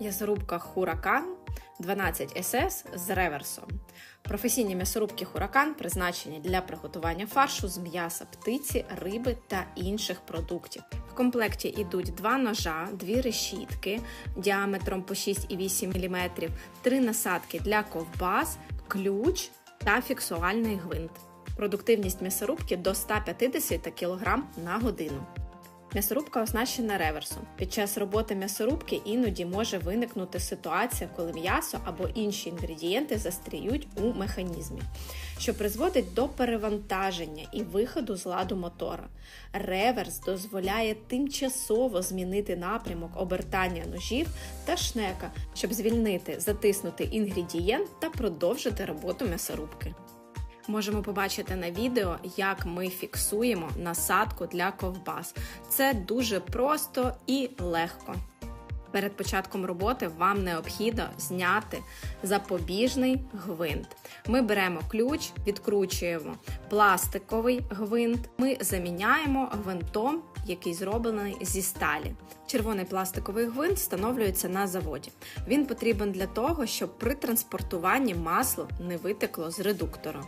М'ясорубка Huracan 12 SS з реверсом. Професійні м'ясорубки Huracan призначені для приготування фаршу з м'яса птиці, риби та інших продуктів. В комплекті йдуть два ножа, дві решітки діаметром по 6,8 мм, три насадки для ковбас, ключ та фіксувальний гвинт. Продуктивність м'ясорубки до 150 кг на годину. М'ясорубка оснащена реверсом. Під час роботи м'ясорубки іноді може виникнути ситуація, коли м'ясо або інші інгредієнти застріють у механізмі, що призводить до перевантаження і виходу з ладу мотора. Реверс дозволяє тимчасово змінити напрямок обертання ножів та шнека, щоб звільнити затиснутий інгредієнт та продовжити роботу м'ясорубки. Можемо побачити на відео, як ми фіксуємо насадку для ковбас. Це дуже просто і легко. Перед початком роботи вам необхідно зняти запобіжний гвинт. Ми беремо ключ, відкручуємо пластиковий гвинт. Ми заміняємо гвинтом, який зроблений зі сталі. Червоний пластиковий гвинт встановлюється на заводі. Він потрібен для того, щоб при транспортуванні масло не витекло з редуктора.